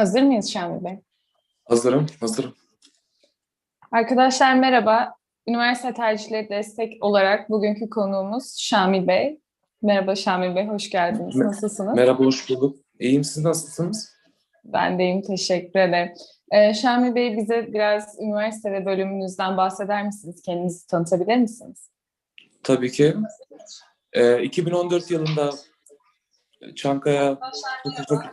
Hazır mıyız Şamil Bey? Hazırım, hazırım. Arkadaşlar merhaba. Üniversite tercihleri destek olarak bugünkü konuğumuz Şamil Bey. Merhaba Şamil Bey, hoş geldiniz. Nasılsınız? Merhaba, hoş bulduk. İyiyim, siz nasılsınız? Ben deyim, teşekkür ederim. Ee, Şamil Bey bize biraz üniversite ve bölümünüzden bahseder misiniz? Kendinizi tanıtabilir misiniz? Tabii ki. Ee, 2014 yılında Çankaya Hukuk.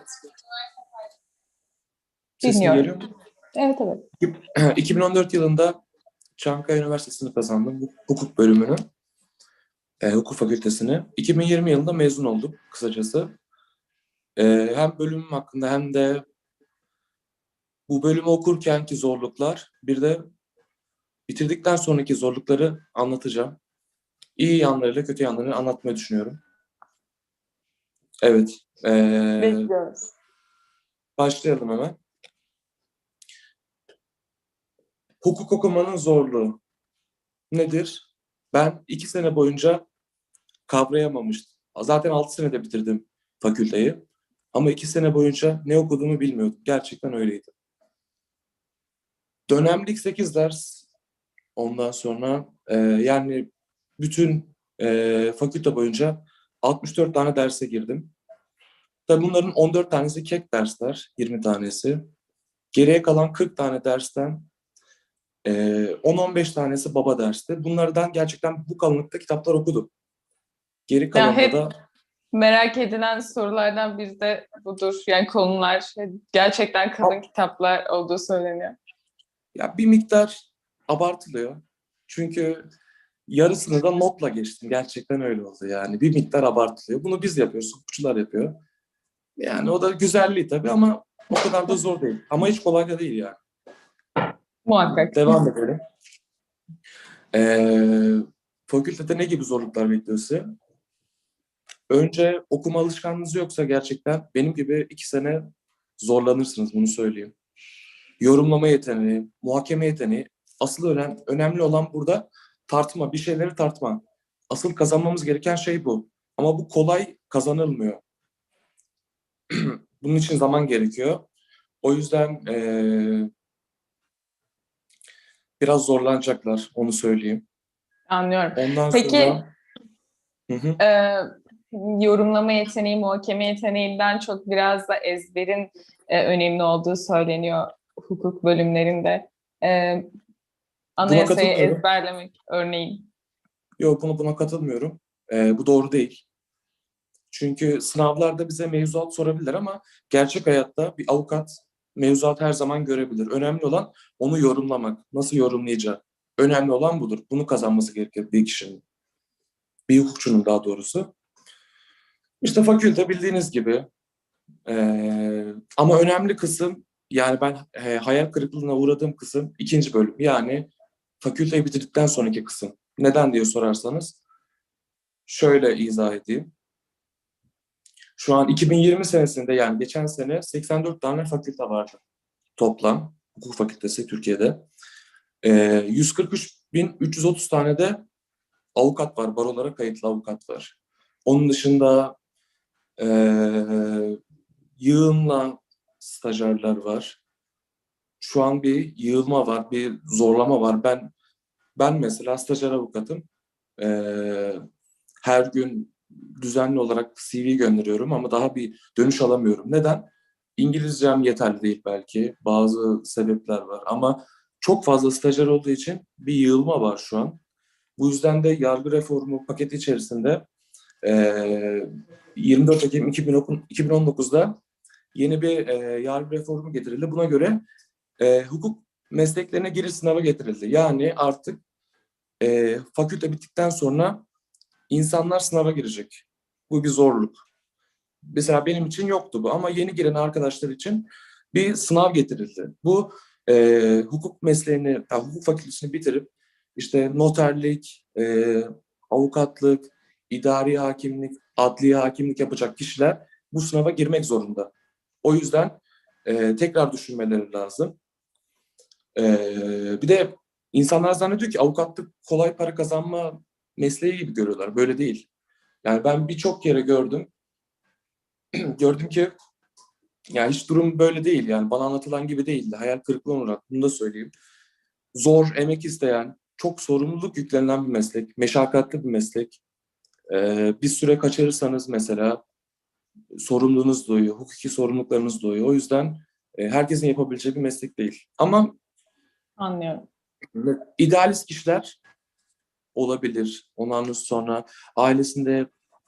Sesim Dinliyorum. geliyor mu? Evet evet. 2014 yılında Çankaya Üniversitesi'ni kazandım. Hukuk bölümünü. e, hukuk fakültesini. 2020 yılında mezun oldum kısacası. E, hem bölümüm hakkında hem de bu bölümü okurkenki zorluklar, bir de bitirdikten sonraki zorlukları anlatacağım. İyi yanlarıyla kötü yanlarını anlatmayı düşünüyorum. Evet. e, Bekliyoruz. Başlayalım hemen. Hukuk okumanın zorluğu nedir? Ben iki sene boyunca kavrayamamıştım. Zaten altı senede bitirdim fakülteyi. Ama iki sene boyunca ne okuduğumu bilmiyordum. Gerçekten öyleydi. Dönemlik sekiz ders. Ondan sonra e, yani bütün e, fakülte boyunca 64 tane derse girdim. Tabii bunların 14 tanesi kek dersler, 20 tanesi. Geriye kalan 40 tane dersten e, 10-15 tanesi baba dersti. Bunlardan gerçekten bu kalınlıkta kitaplar okudum. Geri kalanında hep- da Merak edilen sorulardan biri de budur. Yani konular gerçekten kalın kitaplar olduğu söyleniyor. ya bir miktar abartılıyor. Çünkü yarısını da notla geçtim. Gerçekten öyle oldu yani. Bir miktar abartılıyor. Bunu biz yapıyoruz, hukukçular yapıyor. Yani o da güzelliği tabii ama o kadar da zor değil. Ama hiç kolay da değil yani. Muhakkak. Devam edelim. Ee, fakültede ne gibi zorluklar bekliyor sizi? Önce okuma alışkanlığınız yoksa gerçekten benim gibi iki sene zorlanırsınız bunu söyleyeyim. Yorumlama yeteneği, muhakeme yeteneği. Asıl önem, önemli olan burada tartma, bir şeyleri tartma. Asıl kazanmamız gereken şey bu. Ama bu kolay kazanılmıyor. Bunun için zaman gerekiyor. O yüzden eee, biraz zorlanacaklar, onu söyleyeyim. Anlıyorum. Ondan Peki- sonra... Hı hı. Ee, yorumlama yeteneği, muhakeme yeteneğinden çok biraz da ezberin e, önemli olduğu söyleniyor hukuk bölümlerinde. Ee, anayasayı ezberlemek örneğin. Yok buna, buna katılmıyorum. Ee, bu doğru değil. Çünkü sınavlarda bize mevzuat sorabilirler ama gerçek hayatta bir avukat mevzuat her zaman görebilir. Önemli olan onu yorumlamak. Nasıl yorumlayacağı. Önemli olan budur. Bunu kazanması gerekir bir kişinin. Bir hukukçunun daha doğrusu. İşte fakülte bildiğiniz gibi. Ee, ama önemli kısım yani ben e, hayal kırıklığına uğradığım kısım ikinci bölüm. Yani fakülteyi bitirdikten sonraki kısım. Neden diye sorarsanız şöyle izah edeyim. Şu an 2020 senesinde yani geçen sene 84 tane fakülte vardı toplam hukuk fakültesi Türkiye'de. Ee, 143.330 tane de avukat var, barolara kayıtlı avukat var. Onun dışında ee, yığınla stajyerler var. Şu an bir yığılma var, bir zorlama var. Ben ben mesela stajyer avukatım. Ee, her gün düzenli olarak CV gönderiyorum ama daha bir dönüş alamıyorum. Neden? İngilizcem yeterli değil belki. Bazı sebepler var ama çok fazla stajyer olduğu için bir yığılma var şu an. Bu yüzden de yargı reformu paketi içerisinde eee 24 Ekim 2019'da yeni bir eee yargı reformu getirildi. Buna göre eee, hukuk mesleklerine giriş sınavı getirildi. Yani artık fakülte bittikten sonra insanlar sınava girecek. Bu bir zorluk. Mesela benim için yoktu bu ama yeni giren arkadaşlar için bir sınav getirildi. Bu eee, hukuk mesleğini, yani hukuk fakültesini bitirip işte noterlik, eee, avukatlık, idari hakimlik, adli hakimlik yapacak kişiler bu sınava girmek zorunda. O yüzden eee, tekrar düşünmeleri lazım. Eee, bir de insanlar zannediyor ki avukatlık kolay para kazanma mesleği gibi görüyorlar. Böyle değil. Yani ben birçok yere gördüm. gördüm ki Yani hiç durum böyle değil yani bana anlatılan gibi değildi. Hayal kırıklığına uğradı. Bunu da söyleyeyim. Zor, emek isteyen, çok sorumluluk yüklenen bir meslek, meşakkatli bir meslek. Ee, bir süre kaçırırsanız mesela sorumluluğunuz doğuyor, hukuki sorumluluklarınız doğuyor. O yüzden e, herkesin yapabileceği bir meslek değil. Ama Anlıyorum. idealist kişiler olabilir. Ondan sonra ailesinde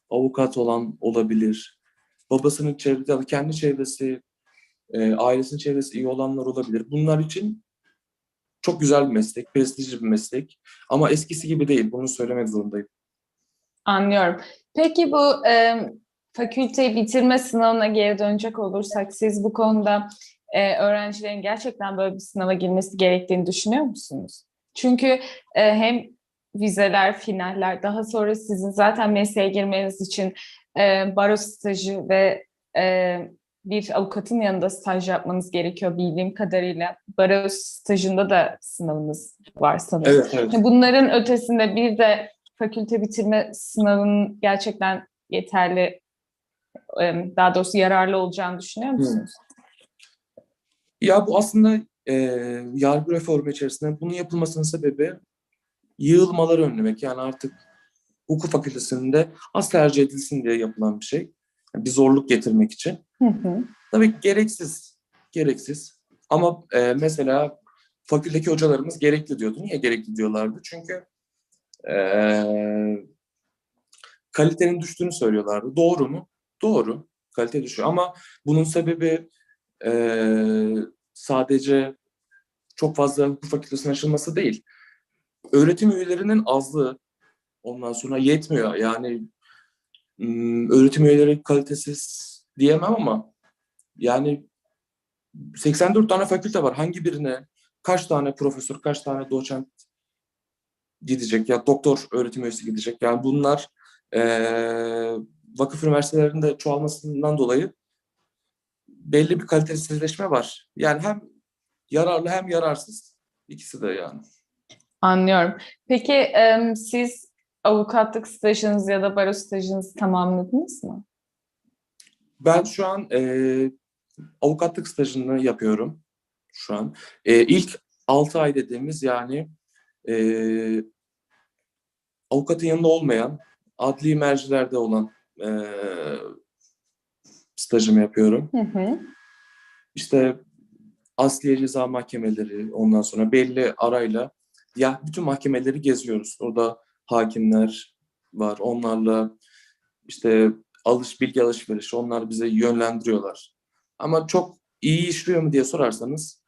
avukat olan olabilir. Babasının çevresi, kendi çevresi, e, ailesinin çevresi iyi olanlar olabilir. Bunlar için çok güzel bir meslek, prestijli bir meslek. Ama eskisi gibi değil. Bunu söylemek zorundayım. Anlıyorum. Peki bu e, fakülteyi bitirme sınavına geri dönecek olursak siz bu konuda e, öğrencilerin gerçekten böyle bir sınava girmesi gerektiğini düşünüyor musunuz? Çünkü e, hem vizeler, finaller, daha sonra sizin zaten mesleğe girmeniz için e, baro stajı ve e, bir avukatın yanında staj yapmanız gerekiyor bildiğim kadarıyla. Baro stajında da sınavınız var sanırım. Evet, evet. Bunların ötesinde bir de fakülte bitirme sınavının gerçekten yeterli, e, daha doğrusu yararlı olacağını düşünüyor musunuz? Ya bu aslında e, yargı reformu içerisinde bunun yapılmasının sebebi yığılmaları önlemek. Yani artık hukuk fakültesinde az tercih edilsin diye yapılan bir şey. Yani bir zorluk getirmek için. Hı hı. Tabii gereksiz, gereksiz. Ama e, mesela fakülteki hocalarımız gerekli diyordu. Niye gerekli diyorlardı? Çünkü e, kalitenin düştüğünü söylüyorlardı. Doğru mu? Doğru. Kalite düşüyor. Ama bunun sebebi e, sadece çok fazla hukuk fakültesinin açılması değil. Öğretim üyelerinin azlığı ondan sonra yetmiyor. Yani öğretim üyeleri kalitesiz diyemem ama yani 84 tane fakülte var. Hangi birine kaç tane profesör, kaç tane doçent gidecek ya doktor öğretim üyesi gidecek. Yani bunlar eee vakıf üniversitelerinde çoğalmasından dolayı belli bir kalitesizleşme var. Yani hem yararlı hem yararsız. İkisi de yani. Anlıyorum. Peki e, siz avukatlık stajınızı ya da baro stajınızı tamamladınız mı? Ben şu an eee, avukatlık stajını yapıyorum şu an. Eee ilk 6 ay dediğimiz yani eee, avukatın yanında olmayan, adli mercilerde olan eee stajımı yapıyorum. Hı hı. İşte asliye ceza mahkemeleri, ondan sonra belli arayla ya bütün mahkemeleri geziyoruz. Orada hakimler var. Onlarla işte alış bilgi alışverişi onlar bize yönlendiriyorlar. Ama çok iyi işliyor mu diye sorarsanız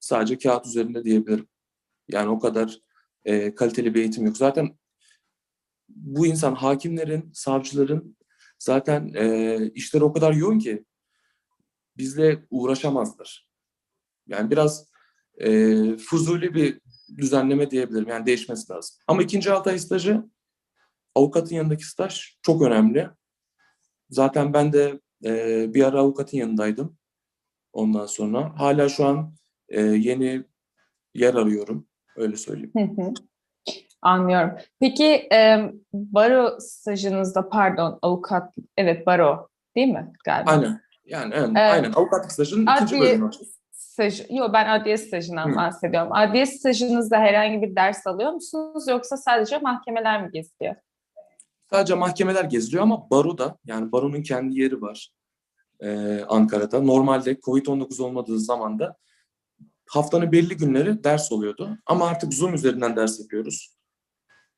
sadece kağıt üzerinde diyebilirim. Yani o kadar e, kaliteli bir eğitim yok. Zaten bu insan hakimlerin, savcıların zaten e, işleri o kadar yoğun ki bizle uğraşamazlar. Yani biraz e, fuzuli bir düzenleme diyebilirim. Yani değişmesi lazım. Ama ikinci altı ay stajı avukatın yanındaki staj çok önemli. Zaten ben de e, bir ara avukatın yanındaydım. Ondan sonra hala şu an e, yeni yer arıyorum. Öyle söyleyeyim. Hı hı. Anlıyorum. Peki e, baro stajınızda pardon avukat evet baro değil mi galiba? Aynen. Yani aynen, Evet. aynen. avukatlık stajının ikinci Adliye bölümü. Stajı, yok ben adliye stajından Hı. bahsediyorum. Adliye stajınızda herhangi bir ders alıyor musunuz yoksa sadece mahkemeler mi geziliyor? Sadece mahkemeler geziliyor ama baroda yani baronun kendi yeri var e, Ankara'da. Normalde Covid-19 olmadığı zaman da haftanın belli günleri ders oluyordu. Ama artık Zoom üzerinden ders yapıyoruz.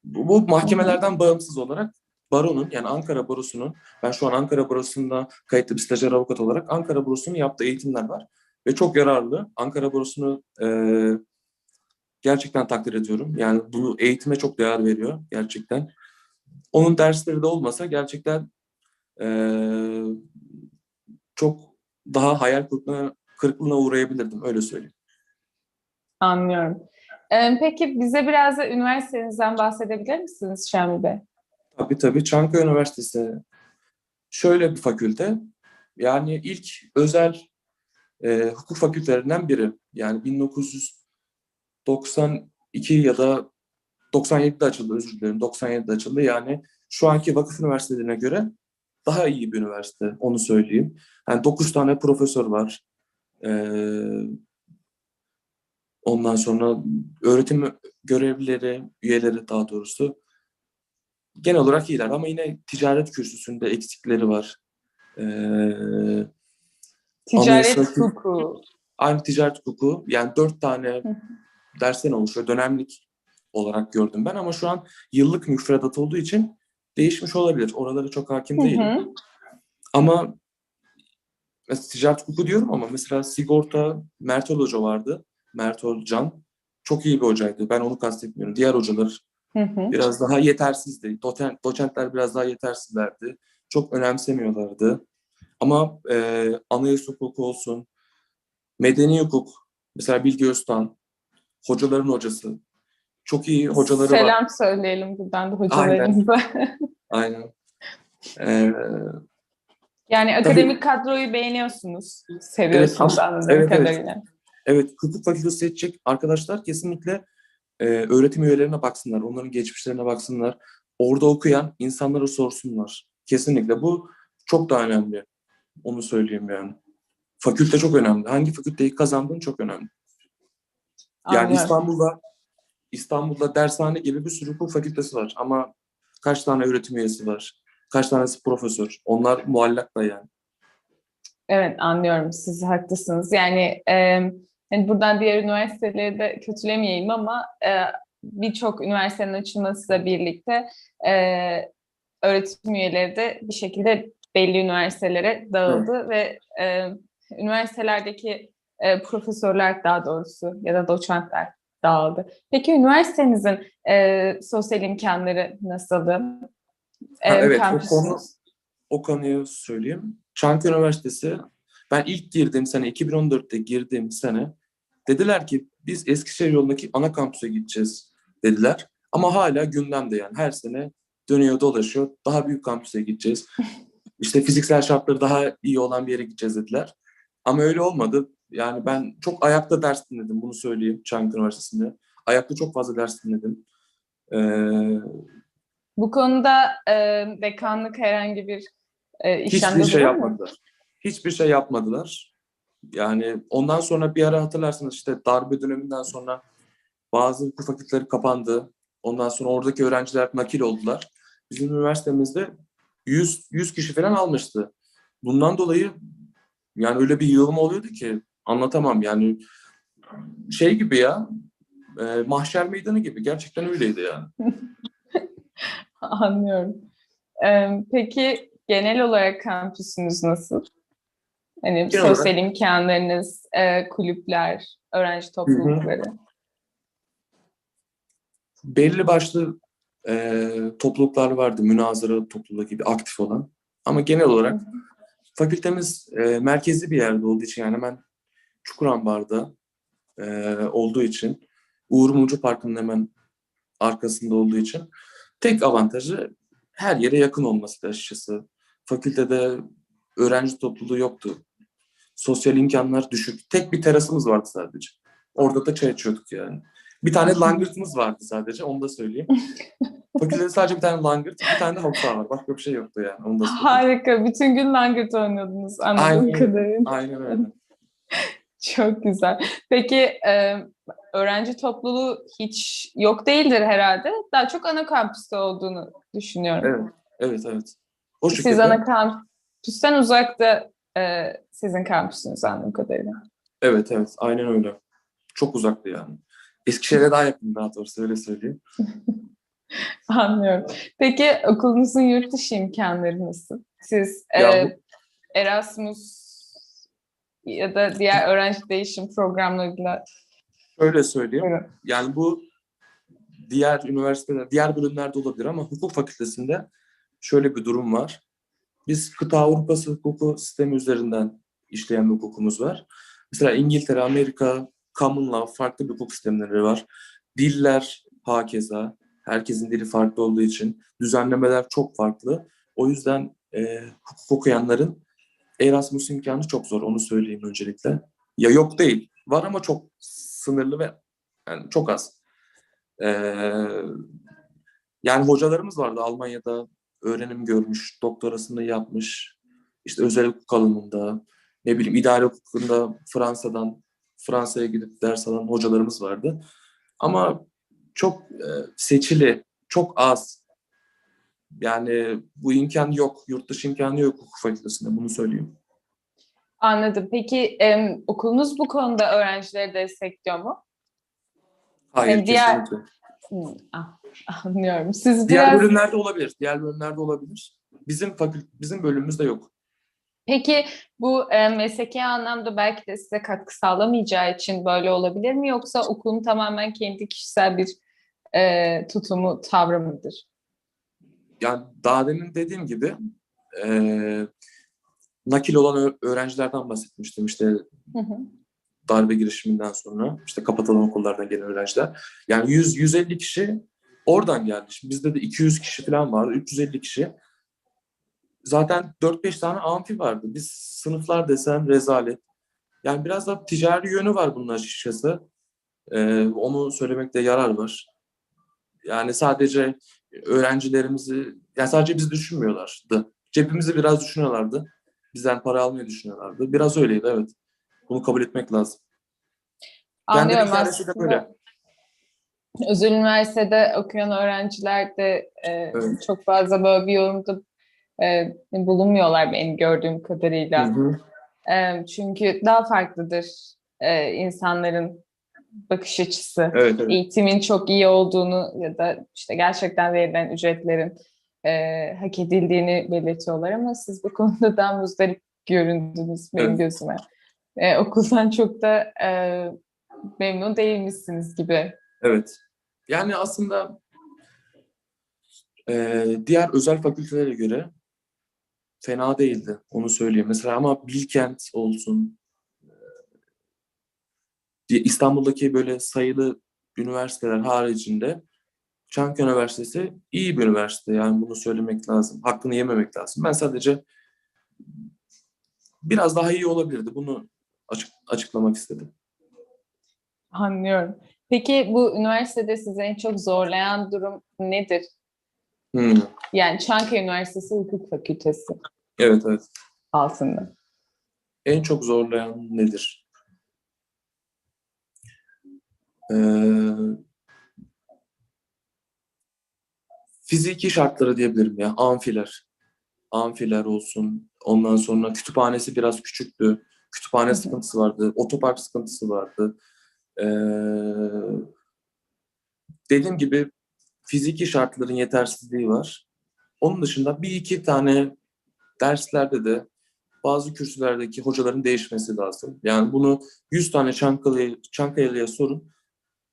Bu, bu mahkemelerden bağımsız olarak baronun yani Ankara Barosu'nun ben şu an Ankara Barosu'nda kayıtlı bir stajyer avukat olarak Ankara Barosu'nun yaptığı eğitimler var. Ve çok yararlı. Ankara Barosu'nu e, gerçekten takdir ediyorum. Yani bu eğitime çok değer veriyor gerçekten. Onun dersleri de olmasa gerçekten eee, çok daha hayal kırıklığına, kırıklığına uğrayabilirdim öyle söyleyeyim. Anlıyorum. E, peki bize biraz da üniversitenizden bahsedebilir misiniz Şamil Bey? Tabii tabii Çankaya Üniversitesi şöyle bir fakülte. Yani ilk özel eee, hukuk fakültelerinden biri. Yani 1992 ya da 97'de açıldı özür dilerim 97'de açıldı. Yani şu anki vakıf üniversitelerine göre daha iyi bir üniversite, onu söyleyeyim. Yani 9 tane profesör var. Ee, ondan sonra öğretim görevlileri, üyeleri daha doğrusu genel olarak iyiler ama yine ticaret kürsüsünde eksikleri var. Ee, Ticaret Anayasa- hukuku. aynı ticaret hukuku yani dört tane Hı hı. dersten oluşuyor. Dönemlik olarak gördüm ben ama şu an yıllık müfredat olduğu için değişmiş olabilir. Oralara çok hakim Hı değilim. hı. Ama mesela ticaret hukuku diyorum ama mesela sigorta Mertol Hoca vardı. Mertol Can. Çok iyi bir hocaydı. Ben onu kastetmiyorum. Diğer hocalar Hı hı. biraz daha yetersizdi. Doçent, doçentler biraz daha yetersizlerdi. Çok önemsemiyorlardı. Ama e, anayasa hukuku olsun, medeni hukuk, mesela Bilge Öztan, hocaların hocası. Çok iyi hocaları var. Selam söyleyelim buradan da hocalarımıza. Aynen. Ee, Yani akademik kadroyu beğeniyorsunuz. Seviyorsunuz ama- anladığım evet, evet. kadarıyla. Evet, hukuk fakültesi seçecek arkadaşlar kesinlikle e, öğretim üyelerine baksınlar, onların geçmişlerine baksınlar. Orada okuyan insanlara sorsunlar. Kesinlikle bu çok daha önemli. Onu söyleyeyim yani. Fakülte çok önemli. Hangi fakülteyi kazandığın çok önemli. Yani Anlıyorum. İstanbul'da İstanbul'da dershane gibi bir sürü hukuk fakültesi var ama kaç tane öğretim üyesi var? Kaç tanesi profesör? Onlar muallak da yani. Evet anlıyorum. Siz haklısınız. Yani, e, yani buradan diğer üniversiteleri de kötülemeyeyim ama e, birçok üniversitenin açılmasıyla birlikte e, öğretim üyeleri de bir şekilde belli üniversitelere dağıldı ve e, üniversitelerdeki e, profesörler daha doğrusu ya da doçentler dağıldı. Peki üniversitenizin e, sosyal imkanları nasıldı? E, Ha, evet, o kampüsünüz? konu- O konuyu söyleyeyim. Çankaya Üniversitesi ben ilk girdiğim sene 2014'te girdiğim sene dediler ki biz Eskişehir yolundaki ana kampüse gideceğiz dediler. Ama hala gündemde yani her sene dönüyor dolaşıyor. Daha büyük kampüse gideceğiz. İşte fiziksel şartları daha iyi olan bir yere gideceğiz dediler. Ama öyle olmadı. Yani ben çok ayakta ders dinledim bunu söyleyeyim Çankaya Üniversitesi'nde. Ayakta çok fazla ders dinledim. Ee, Bu konuda e, dekanlık herhangi bir e, işlemde Hiçbir şey yapmadılar. Hiçbir şey yapmadılar. Yani ondan sonra bir ara hatırlarsınız işte darbe döneminden sonra bazı hukuk fakülteleri kapandı. Ondan sonra oradaki öğrenciler nakil oldular. Bizim üniversitemizde 100, 100 kişi falan almıştı. Bundan dolayı yani öyle bir yığılma oluyordu ki anlatamam yani şey gibi ya e, mahşer meydanı gibi gerçekten öyleydi yani. Anlıyorum. E, peki genel olarak kampüsünüz nasıl? Hani Genel sosyal imkanlarınız, e, kulüpler, öğrenci toplulukları. belli başlı e, topluluklar vardı. Münazara topluluğu gibi aktif olan. Ama genel olarak fakültemiz e, merkezi bir yerde olduğu için yani hemen Çukurambar'da e, olduğu için Uğur Mumcu Parkı'nın hemen arkasında olduğu için tek avantajı her yere yakın olması açıkçası. Fakültede öğrenci topluluğu yoktu. Sosyal imkanlar düşük. Tek bir terasımız vardı sadece. Orada da çay içiyorduk yani. Bir tane langırtımız vardı sadece, onu da söyleyeyim. Fakültede sadece bir tane langırt, bir tane de halı saha var. Başka bir şey yoktu yani, onu da söyleyeyim. Harika. Bütün gün langırt oynuyordunuz anladığım Aynen. kadarıyla. Aynen öyle. Çok güzel. Peki e, öğrenci topluluğu hiç yok değildir herhalde. Daha çok ana kampüste olduğunu düşünüyorum. Evet, evet, evet. O şekilde. Siz ana kampüsten uzakta e, sizin kampüsünüz anladığım kadarıyla. Evet, evet, aynen öyle. Çok uzaktı yani. Eskişehir'e daha yakın daha doğrusu öyle söyleyeyim. Anlıyorum. Peki okulunuzun yurt dışı imkanları nasıl? Siz e, Ya bu- Erasmus ya da diğer öğrenci değişim programlarıyla Şöyle söyleyeyim. Buyurun. Yani bu diğer üniversiteler, diğer bölümlerde olabilir ama hukuk fakültesinde şöyle bir durum var. Biz kıta Avrupası hukuku sistemi üzerinden işleyen bir hukukumuz var. Mesela İngiltere, Amerika, common law farklı bir hukuk sistemleri var. Diller hakeza. Herkesin dili farklı olduğu için düzenlemeler çok farklı. O yüzden e, hukuk okuyanların Erasmus imkanı çok zor. Onu söyleyeyim öncelikle. Ya yok değil. Var ama çok sınırlı ve yani çok az. Ee, yani hocalarımız vardı Almanya'da, öğrenim görmüş, doktorasını yapmış, işte özel hukuk alanında, ne bileyim idare hukukunda Fransa'dan Fransa'ya gidip ders alan hocalarımız vardı. Ama çok e, seçili, çok az. Yani bu imkan yok, yurt dışı imkanı yok hukuk fakültesinde, bunu söyleyeyim. Anladım. Peki em, okulunuz bu konuda öğrencileri destekliyor mu? Hayır, Yani diğer- kesinlikle. Hmm, ah, anlıyorum. Siz Diğer biraz bölümlerde olabilir, diğer bölümlerde olabilir. Bizim fakül bizim bölümümüzde yok. Peki bu e, mesleki anlamda belki de size katkı sağlamayacağı için böyle olabilir mi yoksa okulun tamamen kendi kişisel bir e, tutumu, tavrı mıdır? Yani daha demin dediğim gibi eee, nakil olan öğrencilerden bahsetmiştim. İşte Hı hı. darbe girişiminden sonra işte kapatılan okullardan gelen öğrenciler. Yani 100 150 kişi oradan geldi. Şimdi bizde de 200 kişi falan vardı, 350 kişi. Zaten 4-5 tane amfi vardı. Biz sınıflar desen rezalet. Yani biraz da ticari yönü var bunun açıkçası. Ee, onu söylemekte yarar var. Yani sadece öğrencilerimizi, yani sadece bizi düşünmüyorlardı. Cebimizi biraz düşünüyorlardı. Bizden para almayı düşünüyorlardı. Biraz öyleydi evet. Bunu kabul etmek lazım. Anlıyorum de aslında. böyle. Özel üniversitede okuyan öğrenciler de e, Evet. çok fazla böyle bir yorumda e, bulunmuyorlar benim gördüğüm kadarıyla. Hı hı. E, çünkü daha farklıdır e, insanların bakış açısı. Evet, evet. Eğitimin çok iyi olduğunu ya da işte gerçekten verilen ücretlerin e, hak edildiğini belirtiyorlar ama siz bu konuda daha muzdarip göründünüz benim Evet. gözüme. E, okuldan çok da e, memnun değilmişsiniz gibi. Evet. Yani aslında eee, diğer özel fakültelere göre fena değildi. Onu söyleyeyim. Mesela ama Bilkent olsun, eee, İstanbul'daki böyle sayılı üniversiteler haricinde Çankaya Üniversitesi iyi bir üniversite. Yani bunu söylemek lazım. Hakkını yememek lazım. Ben sadece biraz daha iyi olabilirdi. Bunu açık, açıklamak istedim. Anlıyorum. Peki bu üniversitede sizi en çok zorlayan durum nedir? Hmm. Yani Çankaya Üniversitesi Hukuk Fakültesi Evet, evet. altında. En çok zorlayan nedir? Ee, fiziki şartları diyebilirim ya. Amfiler. Amfiler olsun. Ondan sonra kütüphanesi biraz küçüktü. Kütüphane Hı hı. sıkıntısı vardı. Otopark sıkıntısı vardı. Ee, dediğim gibi fiziki şartların yetersizliği var. Onun dışında bir iki tane derslerde de bazı kürsülerdeki hocaların değişmesi lazım. Yani bunu 100 tane Çankaya, Çankayalı'ya sorun.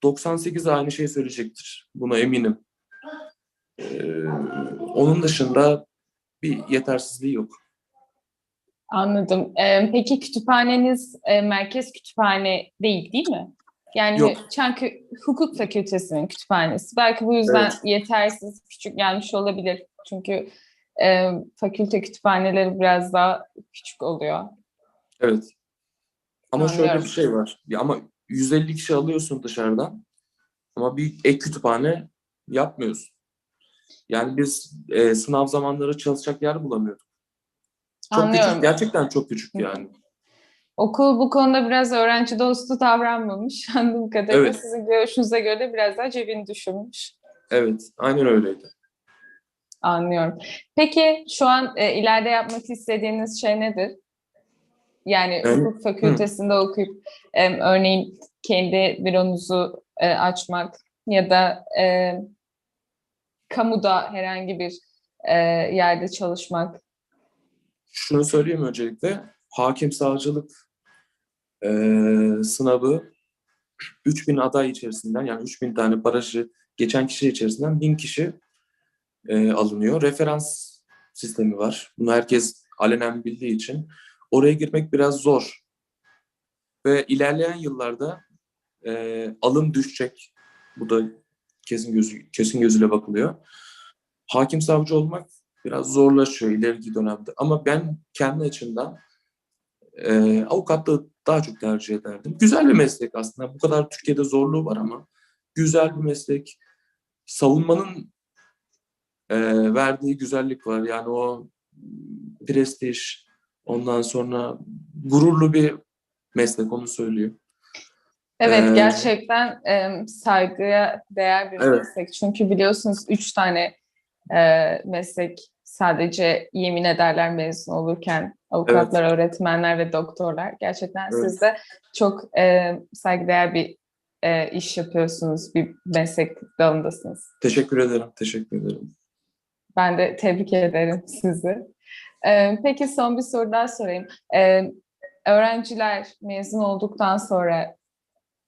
98 aynı şeyi söyleyecektir. Buna eminim. Ee, onun dışında bir yetersizliği yok. Anladım. Ee, peki kütüphaneniz e, merkez kütüphane değil değil mi? Yani Yok. Çankaya Hukuk Fakültesi'nin kütüphanesi. Belki bu yüzden Evet. yetersiz, küçük gelmiş olabilir. Çünkü e, fakülte kütüphaneleri biraz daha küçük oluyor. Evet. Ama şöyle Anlıyorum. bir şey var. Ya ama 150 kişi alıyorsun dışarıdan ama bir ek kütüphane yapmıyorsun. Yani biz e, sınav zamanları çalışacak yer bulamıyorduk. Çok Anlıyorum. küçük, gerçekten çok küçük Hı. Okul bu konuda biraz öğrenci dostu davranmamış. Anladığım kadarıyla Evet. sizin görüşünüze göre de biraz daha cebini düşünmüş. Evet, aynen öyleydi. Anlıyorum. Peki şu an e, ileride yapmak istediğiniz şey nedir? Yani Evet. hukuk fakültesinde okuyup e, örneğin kendi büronuzu e, açmak ya da e, kamuda herhangi bir e, yerde çalışmak. Şunu söyleyeyim öncelikle. Hakim savcılık eee, sınavı 3000 aday içerisinden yani 3000 tane barajı geçen kişi içerisinden 1000 kişi eee, alınıyor. Referans sistemi var. Bunu herkes alenen bildiği için oraya girmek biraz zor. Ve ilerleyen yıllarda eee, alım düşecek. Bu da kesin gözü kesin gözüyle bakılıyor. Hakim savcı olmak biraz zorlaşıyor ileriki dönemde. Ama ben kendi açımdan e, avukatlığı daha çok tercih ederdim. Güzel bir meslek aslında. Bu kadar Türkiye'de zorluğu var ama güzel bir meslek. Savunmanın e, verdiği güzellik var. Yani o prestij, ondan sonra gururlu bir meslek onu söylüyor. Evet Ee, gerçekten e, saygıya değer bir Evet. meslek. Çünkü biliyorsunuz üç tane e, meslek sadece yemin ederler mezun olurken avukatlar, öğretmenler ve doktorlar. Gerçekten Evet. siz de çok e, saygıdeğer bir e, iş yapıyorsunuz, bir meslek dalındasınız. Teşekkür ederim, teşekkür ederim. Ben de tebrik ederim sizi. Ee, peki son bir soru daha sorayım. Ee, öğrenciler mezun olduktan sonra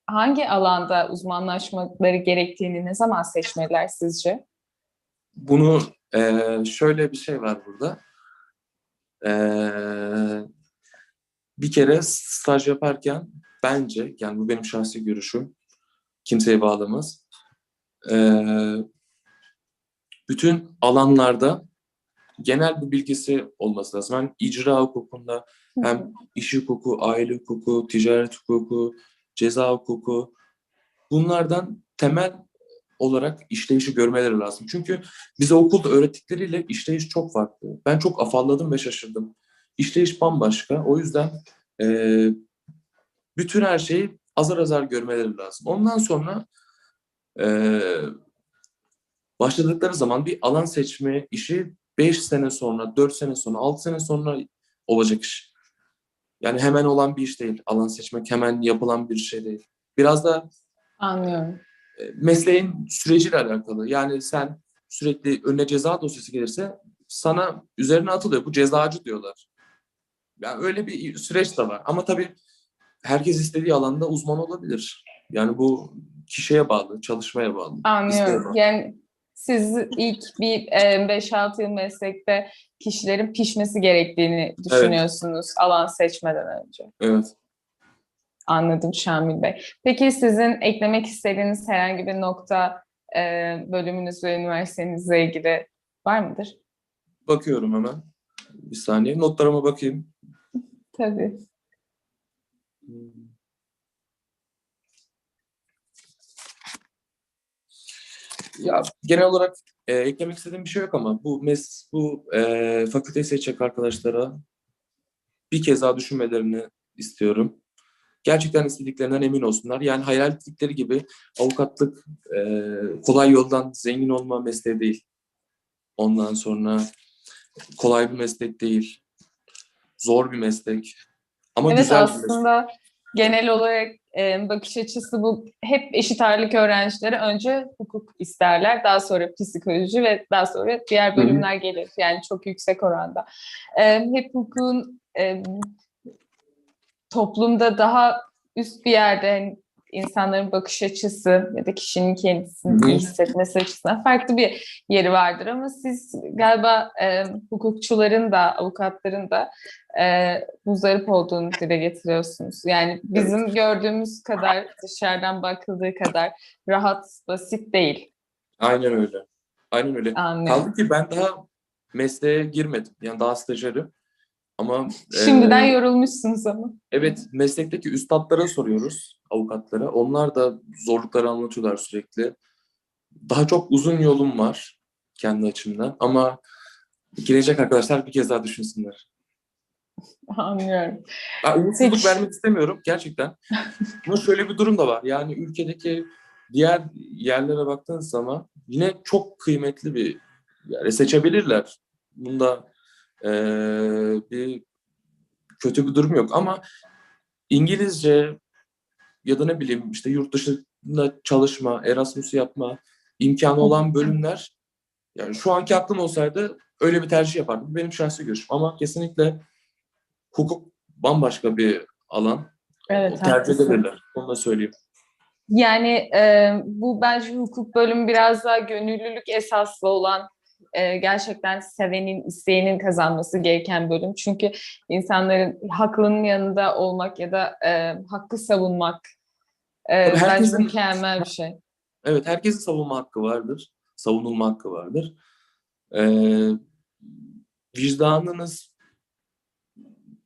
hangi alanda uzmanlaşmaları gerektiğini ne zaman seçmeliler sizce? Bunu eee, şöyle bir şey var burada. Eee, bir kere staj yaparken bence, yani bu benim şahsi görüşüm, kimseye bağlamaz. Eee, bütün alanlarda genel bir bilgisi olması lazım. Hem icra hukukunda hem iş hukuku, aile hukuku, ticaret hukuku, ceza hukuku bunlardan temel olarak işleyişi görmeleri lazım. Çünkü bize okulda öğrettikleriyle işleyiş çok farklı. Ben çok afalladım ve şaşırdım. İşleyiş bambaşka. O yüzden eee, bütün her şeyi azar azar görmeleri lazım. Ondan sonra eee, başladıkları zaman bir alan seçme işi 5 sene sonra, 4 sene sonra, 6 sene sonra olacak iş. Yani hemen olan bir iş değil. Alan seçmek hemen yapılan bir şey değil. Biraz da Anlıyorum. E, mesleğin süreciyle alakalı. Yani sen sürekli önüne ceza dosyası gelirse sana üzerine atılıyor. Bu cezacı diyorlar. Yani öyle bir süreç de var. Ama tabii herkes istediği alanda uzman olabilir. Yani bu kişiye bağlı, çalışmaya bağlı. Anlıyorum. Yani siz ilk bir e, 5-6 yıl meslekte kişilerin pişmesi gerektiğini düşünüyorsunuz alan seçmeden önce. Evet. Anladım Şamil Bey. Peki sizin eklemek istediğiniz herhangi bir nokta e, bölümünüz ve üniversitenizle ilgili var mıdır? Bakıyorum hemen. Bir saniye. Notlarıma bakayım. Tabii. Ya genel olarak e, eklemek istediğim bir şey yok ama bu mes bu e, fakülteyi seçecek arkadaşlara bir kez daha düşünmelerini istiyorum. Gerçekten istediklerinden emin olsunlar. Yani hayal ettikleri gibi avukatlık e, kolay yoldan zengin olma mesleği değil. Ondan sonra kolay bir meslek değil. Zor bir meslek. Ama Evet güzel bir meslek. aslında genel olarak e, bakış açısı bu. Hep eşit ağırlık öğrencileri önce hukuk isterler. Daha sonra psikoloji ve daha sonra diğer bölümler gelir. Yani çok yüksek oranda. E, hep hukukun e, toplumda daha üst bir yerde hani insanların bakış açısı ya da kişinin kendisini iyi hissetmesi açısından farklı bir yeri vardır ama siz galiba e, hukukçuların da avukatların da e, muzdarip olduğunu dile getiriyorsunuz. Yani bizim gördüğümüz kadar dışarıdan bakıldığı kadar rahat, basit değil. Aynen öyle. Aynen öyle. Anlıyorum. Kaldı ki ben daha mesleğe girmedim. Yani daha stajyerim. Ama Şimdiden e, yorulmuşsunuz ama. evet meslekteki üstadlara soruyoruz avukatlara. Onlar da zorlukları anlatıyorlar sürekli. Daha çok uzun yolum var kendi açımdan ama girecek arkadaşlar bir kez daha düşünsünler. Anlıyorum. Ben umutsuzluk Peki. vermek istemiyorum gerçekten. Ama şöyle bir durum da var. Yani ülkedeki diğer yerlere baktığınız zaman yine çok kıymetli bir yani seçebilirler. Bunda eee, bir kötü bir durum yok ama İngilizce ya da ne bileyim işte yurt dışında çalışma, Erasmus yapma imkanı olan bölümler yani şu anki aklım olsaydı öyle bir tercih yapardım. Benim şahsi görüşüm ama kesinlikle hukuk bambaşka bir alan. Evet, tercih haklısın. edebilirler. Onu da söyleyeyim. Yani e, bu bence hukuk bölümü biraz daha gönüllülük esaslı olan e, gerçekten sevenin, isteyenin kazanması gereken bölüm. Çünkü insanların haklının yanında olmak ya da e, hakkı savunmak e, herkesin- mükemmel bir şey. Evet, herkesin savunma hakkı vardır. Savunulma hakkı vardır. Ee, vicdanınız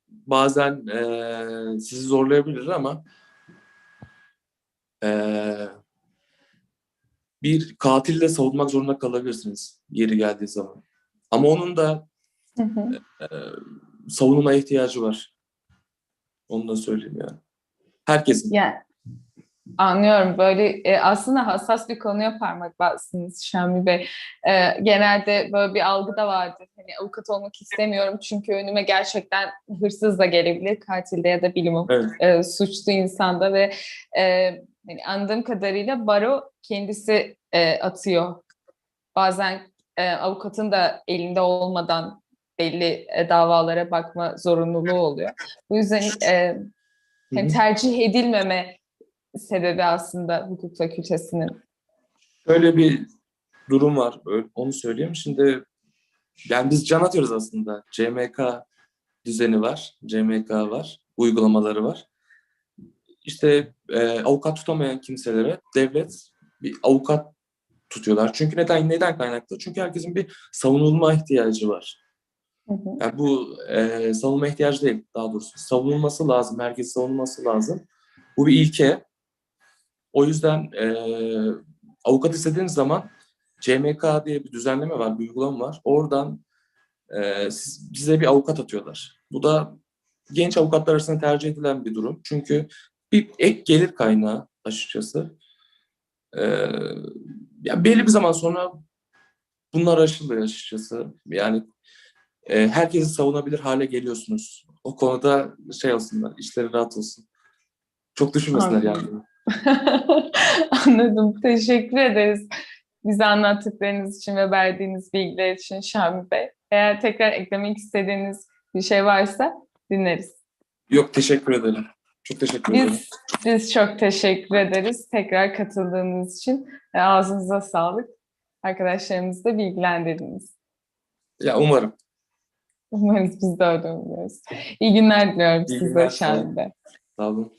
bazen ee, sizi zorlayabilir ama ee, bir katili de savunmak zorunda kalabilirsiniz yeri geldiği zaman. Ama onun da Hı hı. e, savunma ihtiyacı var. Onu da söyleyeyim yani. Herkesin. Yani anlıyorum böyle e, aslında hassas bir konuya parmak bastınız Şamil Bey. E, genelde böyle bir algı da vardır. Hani avukat olmak istemiyorum çünkü önüme gerçekten hırsız da gelebilir, katilde ya da bilim Evet. e, suçlu insanda ve e, hani anladığım kadarıyla baro kendisi e, atıyor. Bazen e, avukatın da elinde olmadan belli e, davalara bakma zorunluluğu oluyor. Bu yüzden e, hani tercih edilmeme sebebi aslında hukuk fakültesinin. Şöyle bir durum var. Onu söyleyeyim. Şimdi yani biz can atıyoruz aslında. CMK düzeni var. CMK var. Uygulamaları var. İşte e, avukat tutamayan kimselere devlet bir avukat tutuyorlar. Çünkü neden neden kaynaklı? Çünkü herkesin bir savunulma ihtiyacı var. Hı hı. Yani bu e, savunma ihtiyacı değil daha doğrusu. Savunulması lazım. Herkes savunulması lazım. Bu bir ilke. O yüzden e, avukat istediğiniz zaman CMK diye bir düzenleme var, bir uygulama var. Oradan e, siz, size bir avukat atıyorlar. Bu da genç avukatlar arasında tercih edilen bir durum. Çünkü bir ek gelir kaynağı açıkçası. E, ya belli bir zaman sonra bunlar aşılıyor açıkçası. Yani e, herkesi savunabilir hale geliyorsunuz. O konuda şey olsunlar, işleri rahat olsun. Çok düşünmesinler yani. Anladım. Teşekkür ederiz. Bize anlattıklarınız için ve verdiğiniz bilgiler için Şamil Bey. Eğer tekrar eklemek istediğiniz bir şey varsa dinleriz. Yok teşekkür ederim. Çok teşekkür ederim. Biz, biz çok teşekkür ederiz tekrar katıldığınız için. E, Ağzınıza sağlık. Arkadaşlarımızı da bilgilendirdiniz. Ya umarım. Umarız biz de öyle umuyoruz. İyi günler diliyorum İyi size günler, Bey. Sağ olun.